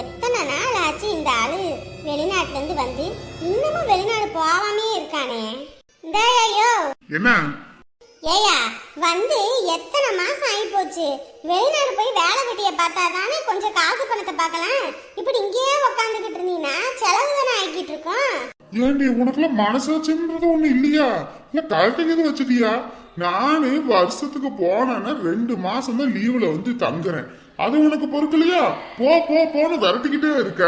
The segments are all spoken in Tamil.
எத்தனை நாள் ஆச்சு இந்த ஆளு? வெளிநாட்டுல இருந்து வந்து இன்னமும் வெளிநாடு போகாமே இருக்கானே. இந்த ஐயோ. என்ன? ஏயா வந்து எத்தனை மாசம் ஆகி போச்சு வெளிநாடு போய் வேலை வெட்டிய பார்த்தா தானே கொஞ்சம் காசு பணத்தை பார்க்கலாம். இப்படி இங்கேயே உக்காந்துக்கிட்டு இருந்தீங்கன்னா செலவு தானே ஆக்கிட்டு இருக்கோம்? ஏண்டி உனக்குலாம் மனசாட்சின்றது ஒண்ணு இல்லையா? இல்ல கழட்டைக்கு எதுவும் வச்சுட்டியா? நானு வருஷத்துக்கு போனேன்னா ரெண்டு மாசம் தான் லீவுல வந்து தங்குறேன். அது உனக்கு பொறுக்கலையா? போ போ போன்னு விரட்டிக்கிட்டே இருக்க.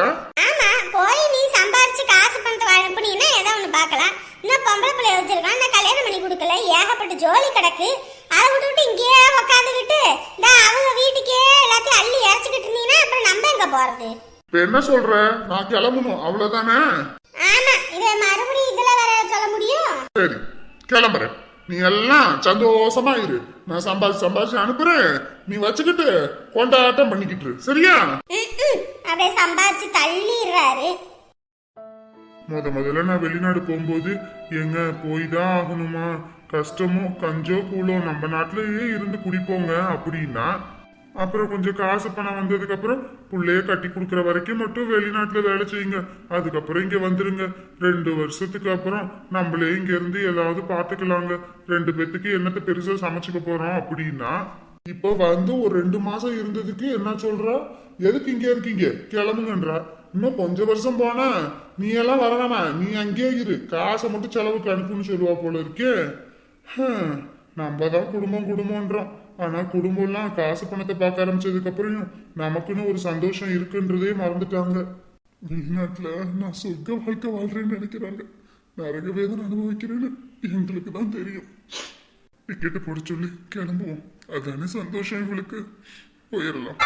ஆமா போய் நீ சம்பாரிச்சு காசு பணத்தை வழங்கினா ஏதோ ஒண்ணு பார்க்கலாம். இன்னும் பொம்பளை பிள்ளை வச்சிருக்கான் நான் கல்யாணம் பண்ணி கொடுக்கல ஏகப்பட்ட ஜோலி கிடக்கு. அதை விட்டுவிட்டு இங்கேயே உக்காந்துக்கிட்டு இந்த அவங்க வீட்டுக்கே எல்லாத்தையும் அள்ளி இறச்சிக்கிட்டு இருந்தீங்கன்னா அப்புறம் நம்ம எங்க போறது? இப்ப என்ன சொல்ற? நான் கிளம்பணும் அவ்வளவுதானே? ஆமா இதை மறுபடியும் இதுல வேற சொல்ல முடியும்? சரி கிளம்புறேன். நீ எல்லாம் சந்தோஷமா இரு நான் சம்பாதிச்சு சம்பாதிச்சு அனுப்புறேன். நீ வச்சுக்கிட்டு கொண்டாட்டம் பண்ணிக்கிட்டு. சரியா. அப்படியே சம்பாதிச்சு தள்ளிடுறாரு. முத முதல்ல நான் வெளிநாடு போகும்போது எங்க போய் தான் ஆகணுமா? கஷ்டமோ கஞ்சோ கூலோ நம்ம நாட்டிலேயே இருந்து குடிப்போங்க. அப்படின்னா அப்புறம் கொஞ்சம் காசு பணம் வந்ததுக்கு அப்புறம் பிள்ளைய கட்டி கொடுக்குற வரைக்கும் மட்டும் வெளிநாட்டுல வேலை செய்யுங்க. அதுக்கப்புறம் இங்க வந்துருங்க. ரெண்டு வருஷத்துக்கு அப்புறம் நம்மளே இங்க இருந்து ஏதாவது பாத்துக்கலாங்க. ரெண்டு பேத்துக்கு என்னத்த பெருசா சமைச்சுக்க போறோம் அப்படின்னா இப்போ வந்து ஒரு ரெண்டு மாசம் இருந்ததுக்கு என்ன சொல்றா? எதுக்கு இங்க இருக்கீங்க? கிளம்புங்கன்றா. இன்னும் கொஞ்ச வருஷம் போனா நீ எல்லாம் வர வேணாம் நீ அங்கேயே இரு. காசை மட்டும் செலவுக்கு அனுப்புன்னு சொல்லுவா போல இருக்கே. நம்ம தான் குடும்பம் குடும்பம்ன்றோம். ஆனா குடும்பம்லாம் காசு பணத்தை பார்க்க ஆரம்பிச்சதுக்கு அப்புறம் நமக்குன்னு ஒரு சந்தோஷம் இருக்குன்றதே மறந்துட்டாங்க. வெளிநாட்டுல நான் சொர்க்க வாழ்க்கை வாழ்றேன்னு நினைக்கிறாங்க. நரக வேதனை அனுபவிக்கிறேன்னு எங்களுக்கு தான் தெரியும். டிக்கெட்டு போட சொல்லி கிளம்புவோம். அதானே சந்தோஷம் இவளுக்கு போயிடலாம்.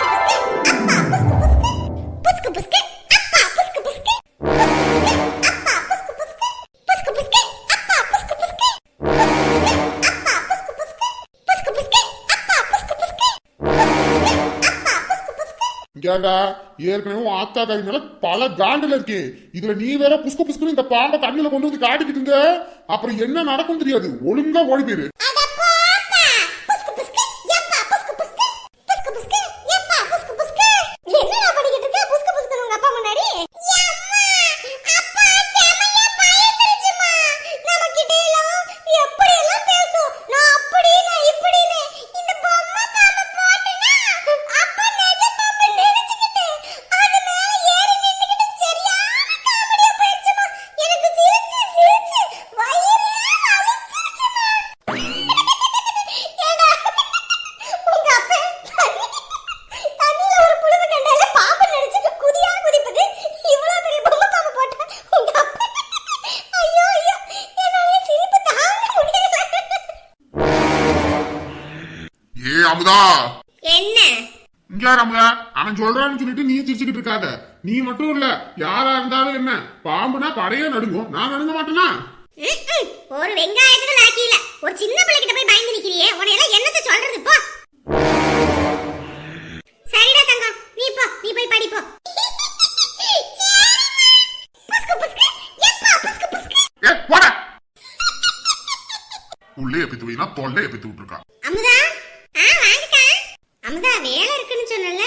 புஸ்கு ஏற்கனவே ஆத்தா கறி மேல பல காண்டுல இருக்கு. இதுல நீ வேற புஸ்கு புஸ்குன்னு இந்த பாம்பை கண்ணுல கொண்டு வந்து காட்டிக்கிட்டு இருந்த. அப்புறம் என்ன நடக்கும் தெரியாது. ஒழுங்கா ஓடி போயிரு. அமுதா என்ன? இங்க யார் அமுதா அவன் சொல்றான்னு சொல்லிட்டு நீ சிரிச்சுக்கிட்டு இருக்காத. நீ மட்டும் இல்ல. யாரா இருந்தாலும் என்ன? பாம்புனா படையே நடுங்கும். நான் நடுங்க மாட்டேனா. ஒரு வெங்காயத்துக்கு லாக்கி இல்ல ஒரு சின்ன பிள்ளைகிட்ட போய் பயந்து நிக்கிறியே. உன்னையெல்லாம் என்னத்த சொல்றது? போ. சரிடா தங்கம். நீ போ. நீ போய் படி போ புஸ்கு புஸ்கு. எப்பா புஸ்கு புஸ்கு. ஏ போட. உள்ளே எப்பித்து வைனா தொல்லை எப்பித்து விட்டுருக்கா அமுதா ஆ வாங்கக்கா அமுதா வேலை இருக்குன்னு சொன்னல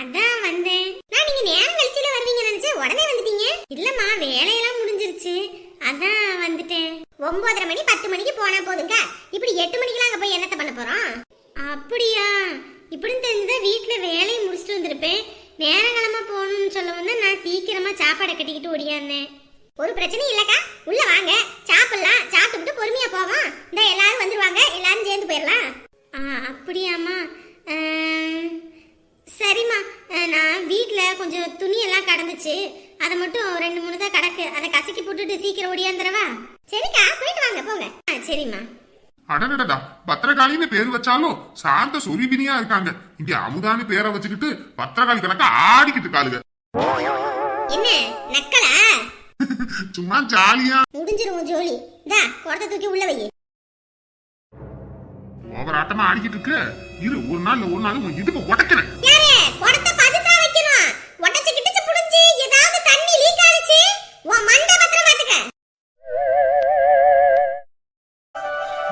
அதான் வந்தேன் நான் நீங்க நேரம் கழிச்சுல வருவீங்க நினைச்சேன் உடனே வந்துட்டீங்க இல்லம்மா வேலையெல்லாம் முடிஞ்சிருச்சு அதான் வந்துட்டேன் ஒன்பதரை மணி பத்து மணிக்கு போனா போதுங்க இப்படி எட்டு மணிக்கெல்லாம் அங்க போய் என்னத்த பண்ண போறோம் அப்படியா இப்படின்னு தெரிஞ்சுதான் வீட்டுல வேலையை முடிச்சுட்டு வந்திருப்பேன் நேரங்களமா போகணும்னு சொல்ல வந்து நான் சீக்கிரமா சாப்பாடை கட்டிக்கிட்டு ஓடியாந்தேன். ஒரு பிரச்சனையும் இல்லக்கா. உள்ள வாங்க. சாப்பிடலாம். சாப்பிட்டுட்டு பொறுமையா போவோம். இந்த எல்லாரும் வந்துருவாங்க. எல்லாரும் சேர்ந்து போயிடலாம். ஆ அப்படியாம்மா. சரிம்மா. நான் வீட்டில் கொஞ்சம் துணியெல்லாம் கடந்துச்சு. அதை மட்டும் ரெண்டு மூணு தான் கிடக்கு. அதை கசக்கி போட்டுட்டு சீக்கிரம் ஓடியாந்துடவா? சரிக்கா போயிட்டு வாங்க போங்க. ஆ சரிம்மா. அடடடா பத்திரகாளின்னு பேர் வச்சாலும் சாந்த சுரிபினியா இருக்காங்க. இங்க அமுதான்னு பேரை வச்சுக்கிட்டு பத்திரகாளி கணக்க ஆடிக்கிட்டு இருக்காளுங்க. என்ன நக்கலா? சும்மா ஜாலியா. முடிஞ்சிரும் ஜோலி. இந்தா குடத்தை தூக்கி உள்ள வை ஓவர் ஆட்டமா ஆடிக்கிட்டு இருக்கு? இரு ஒரு நாள் ஒரு நாள் உன் இடுப்பு உடைக்கிறேன். யாரே? குடத்தை பதுசா வைக்கணும்? உடச்சு கிட்டச்சு புடிஞ்சு ஏதாவது தண்ணி லீக் ஆனிச்சு உன் மண்டை பத்திரம் பாத்துக்க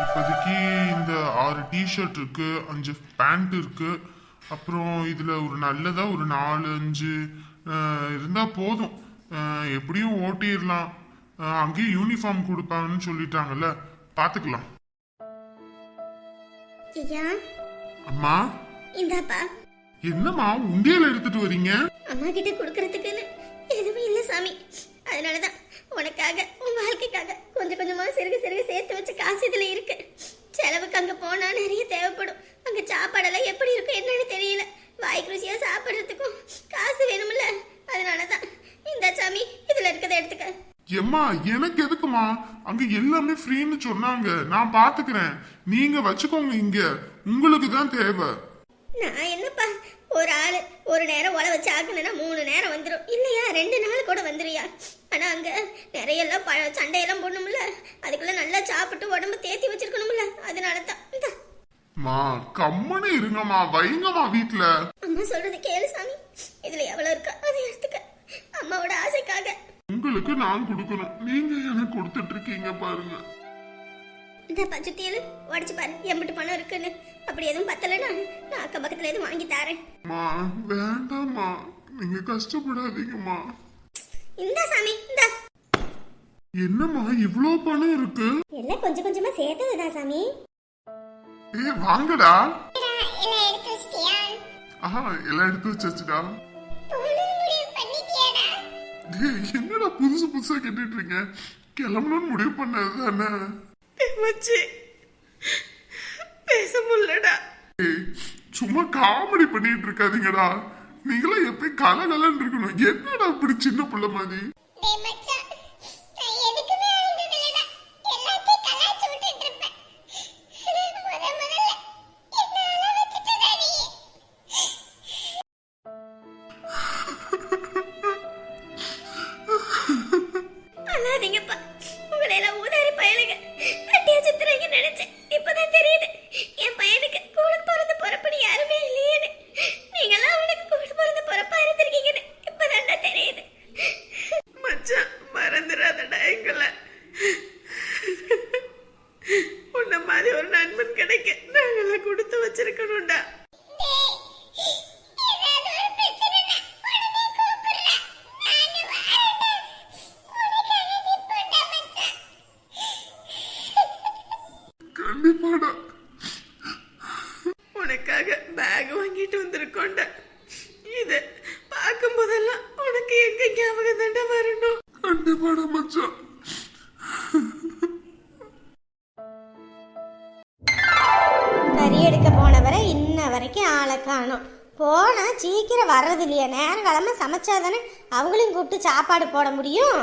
இப்போதைக்கு இந்த ஆறு டிஷர்ட் இருக்கு அஞ்சு பேண்ட் இருக்கு. அப்புறம் இதுல ஒரு நல்லதா ஒரு நாலு அஞ்சு அஹ், இருந்தா போதும். எப்படியும் ஓட்டிடலாம். அங்கேயும் யூனிஃபார்ம் கொடுப்பாங்கன்னு சொல்லிட்டாங்கல்ல. பாத்துக்கலாம். ஐயா. அம்மா. இந்தாப்பா. என்னம்மா உண்டியல எடுத்துட்டு வரீங்க? அம்மா கிட்ட கொடுக்கறதுக்குன்னு எதுவுமே இல்ல சாமி. அதனாலதான் உனக்காக உன் வாழ்க்கைக்காக கொஞ்சம் கொஞ்சமா சிறுக சிறுக சேர்த்து வச்ச காசு இதுல இருக்கு. செலவுக்கு அங்க போனா நிறைய தேவைப்படும். அங்க சாப்பாடெல்லாம் எப்படி இருக்கும் என்னன்னு தெரியல. வாய்க்கு ருசியா சாப்பிடுறதுக்கும் காசு வேணும்ல. அதனாலதான் இந்த சாமி இதுல இருக்கதை எடுத்துக்க. எம்மா எனக்கு எதுக்குமா அங்க எல்லாமே ஃப்ரீன்னு சொன்னாங்க. நான் பாத்துக்கிறேன். நீங்க வச்சுக்கோங்க இங்க. உங்களுக்கு தான் தேவை. நான் என்னப்பா? ஒரு ஆளு ஒரு நேரம் உழ வச்சு ஆக்கணும்னா மூணு நேரம் வந்துடும் இல்லையா? ரெண்டு நாள் கூட வந்துருயா ஆனா அங்க நிறைய எல்லாம் சண்டையெல்லாம் போடணும்ல. அதுக்குள்ள நல்லா சாப்பிட்டு உடம்பு தேத்தி வச்சிருக்கணும்ல. அதனால தான் மா கம்மனு இருங்கம்மா வைங்கம்மா வீட்ல. அம்மா சொல்றது கேளு சாமி. இதுல எவ்வளவு இருக்கா அதை எடுத்துக்க. அம்மாவோட ஆசைக்காக. உங்களுக்கு நான் கொடுக்கணும். நீங்க எனக்கு கொடுத்துட்டு இருக்கீங்க பாருங்க. இந்த பச்சுத்தியல் உடச்சு பாரு. எம்பிட்டு பணம் இருக்குன்னு. அப்படி எதுவும் பத்தலைன்னா நான் அக்கம் பக்கத்துல எதுவும் வாங்கி தரேன். மா வேண்டாம்மா. நீங்க கஷ்டப்படாதீங்கம்மா. இந்த சாமி இந்த. என்னம்மா இவ்ளோ பணம் இருக்கு? எல்லாம் கொஞ்சம் கொஞ்சமா சேர்த்ததுதான் சாமி. ஏ வாங்கடா. எல்லாம் எடுத்து வச்சிட்டியா? ஆஹா எல்லாம் எடுத்து வச்சாச்சுடா. என்னடா புதுசு புதுசா கேட்டுட்டு இருக்கீங்க கிளம்பணும்னு முடிவு பண்ணது தானே மச்சி பேச முடியலடா. ஏய், சும்மா காமெடி பண்ணிட்டு இருக்காதீங்கடா நீங்களா எப்பயும் கலகலன்னு இருக்கணும் என்னடா இப்படி சின்ன பிள்ளை மாதிரி? கண்டிப்பாடா உனக்காக பேக் வாங்கிட்டு வந்திருக்கோண்டா இது பார்க்கும் போதெல்லாம் உனக்கு எங்க ஞாபகம் தாண்டா வரணும்? கண்டிப்பாடா மச்சான். கறி எடுக்க போனவரை இன்ன வரைக்கும் ஆளை காணும். போனால் சீக்கிரம் வர்றது இல்லையா நேரம் கிழமை சமைச்சாதானே அவங்களையும் கூப்பிட்டு சாப்பாடு போட முடியும்?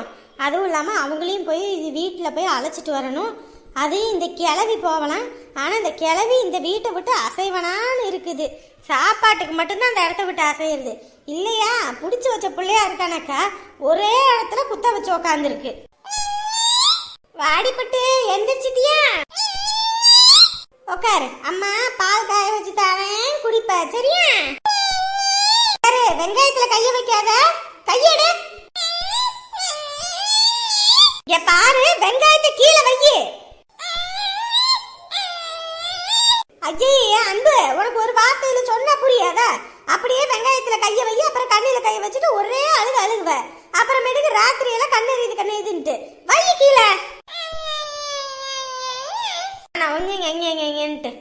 அதுவும் இல்லாமல் அவங்களையும் போய் வீட்டில் போய் அழைச்சிட்டு வரணும். அதையும் இந்த கிளவி போகலாம் ஆனால் இந்த கிளவி இந்த வீட்டை விட்டு அசைவனான்னு இருக்குது. சாப்பாட்டுக்கு மட்டும்தான் அந்த இடத்த விட்டு அசையிறது. இல்லையா? பிடிச்சி வச்ச பிள்ளையா இருக்கானாக்கா ஒரே இடத்துல குத்த வச்சு உக்காந்துருக்கு. வாடிப்பட்டு எந்திரிச்சிட்டியா? உட்காரு அம்மா பால் காய வச்சு தரேன். குடிப்ப சரியா? சரி வெங்காயத்துல கைய வைக்காத. கையெடு. பாரு வெங்காயத்தை கீழே வையே. அப்படியே வெங்காயத்துல கையை வை அப்புறம் கண்ணில கைய வச்சுட்டு ஒரே அழுக அழுகுவ. அப்புறமேட்டுக்கு ராத்திரி எல்லாம் கண்ணு எரியுது கண்ணு எரியுதுன்ட்டு வை கீழே. நான் வந்து இங்க இங்க இங்க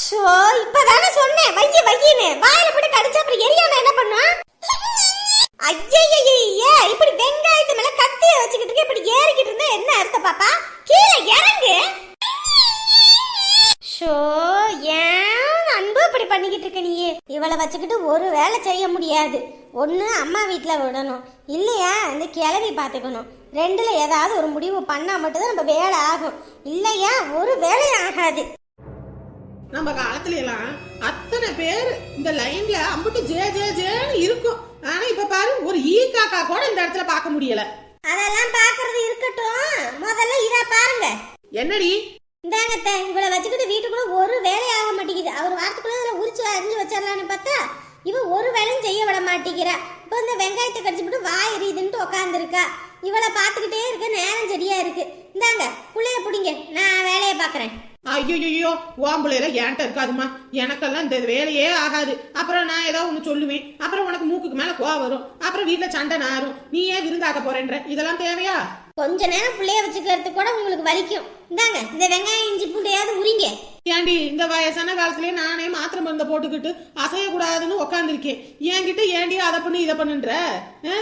ஷோ இப்பதானே சொன்னேன். வைய வையின்னு. வாயில போட்டு கடிச்சா அப்புறம் எரியாம என்ன பண்ணும்? ஐயய்யய்யே இப்படி வெங்காயத்து மேல கத்திய வச்சுக்கிட்டு இப்படி ஏறிக்கிட்டு இருந்தா என்ன அர்த்தம் பாப்பா? கீழே இறங்கு. ஷோ ஏன் அன்பு இப்படி பண்ணிக்கிட்டு இருக்க நீ? இவளை வச்சுக்கிட்டு ஒரு வேலை செய்ய முடியாது. ஒன்று அம்மா வீட்டில் விடணும். இல்லையா? இந்த கிளவி பார்த்துக்கணும் ரெண்டில் ஏதாவது ஒரு முடிவு பண்ணால் மட்டும்தான் நம்ம வேலை ஆகும். இல்லையா? ஒரு வேலையும் ஆகாது. நம்ம காலத்துல எல்லாம் அத்தனை பேர் இந்த லைன்ல அம்பிட்டு ஜே ஜே ஜேன்னு இருக்கும். ஆனா இப்ப பாரு ஒரு ஈ காக்கா கூட இந்த இடத்துல பார்க்க முடியல. அதெல்லாம் பார்க்கறது இருக்கட்டும். முதல்ல இதா பாருங்க. என்னடி? இந்தாங்க அத்தை, இவளை வச்சுக்கிட்டு வீட்டுக்குள்ள ஒரு வேலை ஆக மாட்டேங்குது. அவர் வாரத்துக்குள்ள அதில் உரிச்சு அரிஞ்சு வச்சிடலான்னு பார்த்தா இவ ஒரு வேலையும் செய்ய விட மாட்டேங்கிறா. இப்போ இந்த வெங்காயத்தை கடிச்சுட்டு வாய் எரியுதுன்ட்டு உட்காந்துருக்கா இவளை பார்த்துக்கிட்டே இருக்க நேரம் சரியா இருக்கு. இந்தாங்க புள்ளைய பிடிங்க. நான் வேலையை பார்க்கறேன். ஐயோ ஓம்புலையில என்கிட்ட இருக்காதுமா எனக்கெல்லாம் இந்த வேலையே ஆகாது. அப்புறம் நான் ஏதோ ஒன்று சொல்லுவேன். அப்புறம் உனக்கு மூக்குக்கு மேலே கோவம் வரும். அப்புறம் வீட்டில் சண்டை நாரும். நீ ஏன் விருந்தாக்க போறேன்ற. இதெல்லாம் தேவையா? கொஞ்ச நேரம் புள்ளைய வச்சுக்கிறதுக்கு கூட உங்களுக்கு வலிக்கும். இந்தாங்க இந்த வெங்காயம் இஞ்சி பூண்டையாவது உரிங்க. ஏண்டி இந்த வயசான காலத்திலேயே நானே மாத்திரை மருந்தை போட்டுக்கிட்டு அசையக்கூடாதுன்னு உக்காந்துருக்கேன். என்கிட்ட ஏண்டி அதை பண்ணு இதை பண்ணுன்ற?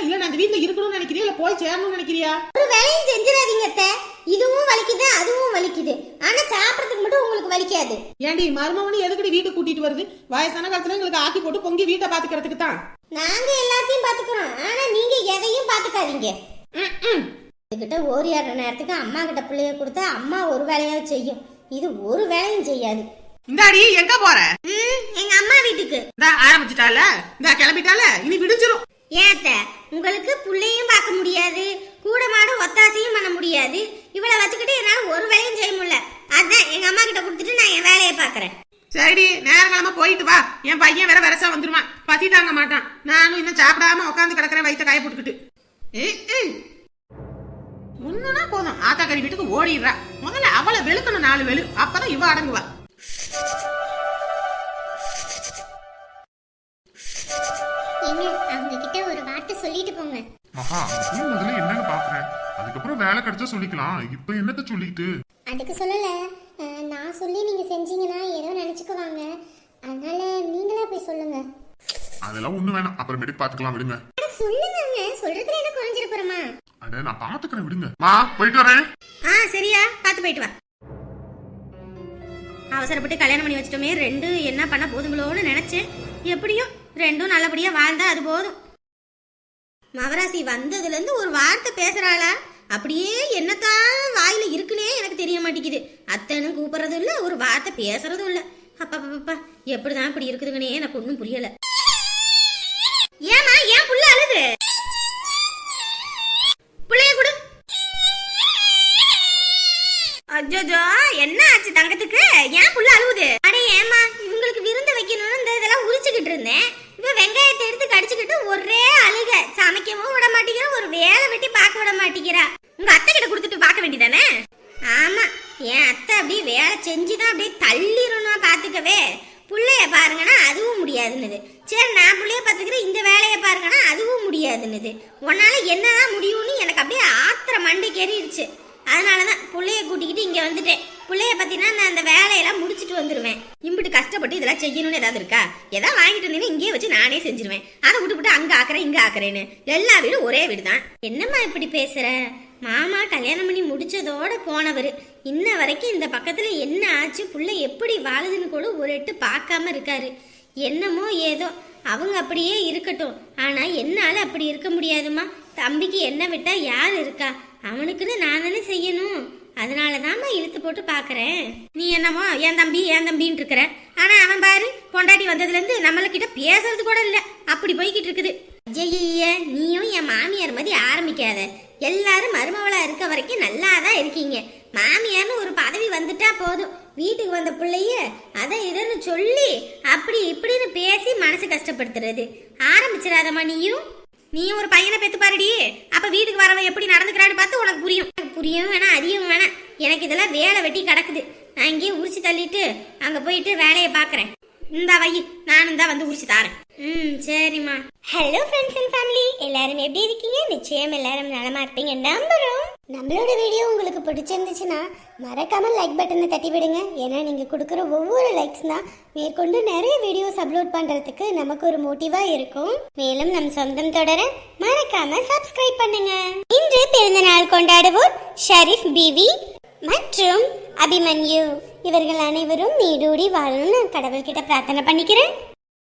இல்ல நான் வீட்டுல இருக்கணும்னு நினைக்கிறியா இல்ல போய் சேரணும்னு நினைக்கிறியா? ஒரு வேலையும் செஞ்சிடாதீங்க இதுவும் வலிக்குது அதுவும் வலிக்குது. ஆனா சாப்பிடறதுக்கு மட்டும் உங்களுக்கு வலிக்காது. ஏண்டி மருமவனு எதுக்கடி வீட்டுக்கு கூட்டிட்டு வருது? வயசான காலத்துல எங்களுக்கு ஆக்கி போட்டு பொங்கி வீட்டை பாத்துக்கிறதுக்கு தான் நாங்க எல்லாத்தையும் பாத்துக்கிறோம் ஆனா நீங்க எதையும் பாத்துக்காதீங்க. இதுகிட்ட ஓரியாடுற நேரத்துக்கு அம்மா கிட்ட பிள்ளைய கொடுத்தா அம்மா ஒரு வேலையாவது செய்யும். இது ஒரு வேலையும் செய்யாது. இந்தாடி எங்க போற? ம், எங்க அம்மா வீட்டுக்கு. இந்த ஆரம்பிச்சிட்டால? இந்த கிளம்பிட்டால? இனி விடிஞ்சிரும். ஏத்த உங்களுக்கு புள்ளையும் பார்க்க முடியாது. கூட மாட ஒத்தாசையும் பண்ண முடியாது. இவளை வச்சுக்கிட்டு என்னால ஒரு வேலையும் செய்ய முடியல. அதான் எங்க அம்மா கிட்ட கொடுத்துட்டு நான் என் வேலையை பாக்குறேன் சரிடி நேரங்கிழமை போயிட்டு வா. என் பையன் வேற வரசா வந்துருவான். பசி தாங்க மாட்டான். நானும் இன்னும் சாப்பிடாம உட்காந்து கிடக்குறேன் வயித்த காய போட்டுக்கிட்டு. ஒண்ணுனா போதும். ஆத்தாக்கறி வீட்டுக்கு ஓடிடுறா. முதல்ல அவளை வெளுக்கணும் நாலு வெளு. அப்பதான் இவ அடங்குவா. ஏங்க அவங்க கிட்ட ஒரு வார்த்தை சொல்லிட்டு போங்க. மகா போய் முதல்ல என்னன்னு பாக்குறேன். அதுக்கப்புறம் வேலை கிடைச்சா சொல்லிக்கலாம். இப்ப என்னத்த சொல்லிட்டு? அதுக்கு சொல்லல. நான் சொல்லி நீங்க செஞ்சீங்கன்னா ஏதோ நினைச்சுக்குவாங்க. அதனால நீங்களா போய் சொல்லுங்க. அதெல்லாம் ஒண்ணு வேணாம். அப்புறமேட்டுக்கு பாத்துக்கலாம் விடுங்க. சொல்லுங்க சொல்றதுல என்ன குறைஞ்சிட போறமா அட நான் பாத்துக்கிறேன் விடுங்க. மா போயிட்டு வரேன். ஆ சரியா. பாத்து போயிட்டு வா. அவசரப்பட்டு கல்யாணம் பண்ணி வச்சிட்டோமே. ரெண்டு என்ன பண்ண போதுங்களோன்னு நினைச்சேன். எப்படியும் ரெண்டும் நல்லபடியா வாழ்ந்தா அது போதும். மவராசி வந்ததுல இருந்து ஒரு வார்த்தை பேசுறாளா? அப்படியே என்னத்தான் வாயில இருக்குன்னே எனக்கு தெரிய மாட்டேங்குது. அத்தனும் கூப்பிடுறதும் இல்ல ஒரு வார்த்தை பேசுறதும் இல்ல. அப்பா அப்பா எப்படிதான் இப்படி இருக்குதுங்கன்னே எனக்கு ஒன்றும் புரியல. பிள்ளைய பாருங்கன்னா அதுவும் முடியாதுன்னுது. சரி நான் பிள்ளைய பார்த்துக்கிறேன் இந்த வேலையை பாருங்கன்னா அதுவும் முடியாதுன்னுது. உன்னால் என்னதான் முடியும்னு எனக்கு அப்படியே ஆத்திர மண்டைக்கு அதனால தான் பிள்ளைய கூட்டிக்கிட்டு இங்கே வந்துட்டேன். பிள்ளைய பற்றினா நான் அந்த வேலையெல்லாம் முடிச்சிட்டு வந்துடுவேன் இம்பிட்டு கஷ்டப்பட்டு இதெல்லாம் செய்யணும்னு ஏதாவது இருக்கா? எதாவது வாங்கிட்டு வந்தீங்கன்னா இங்கேயே வச்சு நானே செஞ்சிருவேன். அதை விட்டுவிட்டு அங்கே ஆக்குறேன் இங்கே ஆக்குறேன்னு. எல்லா வீடும் ஒரே வீடு தான் என்னம்மா இப்படி பேசுற? மாமா கல்யாணம் பண்ணி முடிச்சதோட போனவர். இன்ன வரைக்கும் இந்த பக்கத்துல என்ன ஆச்சு புள்ள எப்படி வாழுதுன்னு கூட ஒரு எட்டு பார்க்காம இருக்காரு. என்னமோ ஏதோ. அவங்க அப்படியே இருக்கட்டும். ஆனா என்னால அப்படி இருக்க முடியாதும்மா. தம்பிக்கு என்ன விட்டா யார் இருக்கா? அவனுக்குன்னு நான் தானே செய்யணும். அதனால தாம்மா இழுத்து போட்டு பார்க்குறேன் நீ என்னமோ என் தம்பி என் தம்பின்னு இருக்கிற? ஆனால் அவன் பாரு பொண்டாட்டி வந்ததுலேருந்து நம்மளக்கிட்ட பேசுறது கூட இல்லை. அப்படி போய்கிட்டு இருக்குது. ஐய நீயும் என் மாமியார் மாதிரி ஆரம்பிக்காத. எல்லாரும் மருமவளாக இருக்க வரைக்கும் நல்லா தான் இருக்கீங்க. மாமியார்னு ஒரு பதவி வந்துட்டா போதும். வீட்டுக்கு வந்த பிள்ளைய அதை இதுன்னு சொல்லி அப்படி இப்படின்னு பேசி மனசு கஷ்டப்படுத்துறது. ஆரம்பிச்சிடாதம்மா நீயும். நீ ஒரு பையனை பெத்து பாருடி அப்ப வீட்டுக்கு வரவன் எப்படி நடந்துக்கிறான்னு பார்த்து உனக்கு புரியும். புரியவும் புரியும் வேணாம் அதிகம் வேணாம். எனக்கு இதெல்லாம் வேலை வெட்டி கிடக்குது. நான் இங்கேயே உரிச்சு தள்ளிட்டு அங்க போயிட்டு வேலையை பாக்குறேன் இந்த வை நானும் தான் வந்து உரிச்சு தாரேன். ம் சரிம்மா. ஹலோ ஃப்ரெண்ட்ஸ் அண்ட் ஃபேமிலி எல்லாரும் எப்படி இருக்கீங்க? நிச்சயம் எல்லாரும் நலமா இருப்பீங்க நம்புறோம். நம்மளோட வீடியோ உங்களுக்கு பிடிச்சிருந்துச்சுன்னா மறக்காமல் லைக் பட்டனை தட்டி விடுங்க. ஏன்னா நீங்கள் கொடுக்குற ஒவ்வொரு லைக்ஸ் தான் மேற்கொண்டு நிறைய வீடியோஸ் அப்லோட் பண்ணுறதுக்கு நமக்கு ஒரு மோட்டிவாக இருக்கும். மேலும் நம் சொந்தம் தொடர மறக்காம சப்ஸ்கிரைப் பண்ணுங்க. இன்று பிறந்த நாள் கொண்டாடுவோர் ஷரீஃப் பிவி மற்றும் அபிமன்யு. இவர்கள் அனைவரும் நீடூடி வாழணும்னு கடவுள்கிட்ட பிரார்த்தனை பண்ணிக்கிறேன்.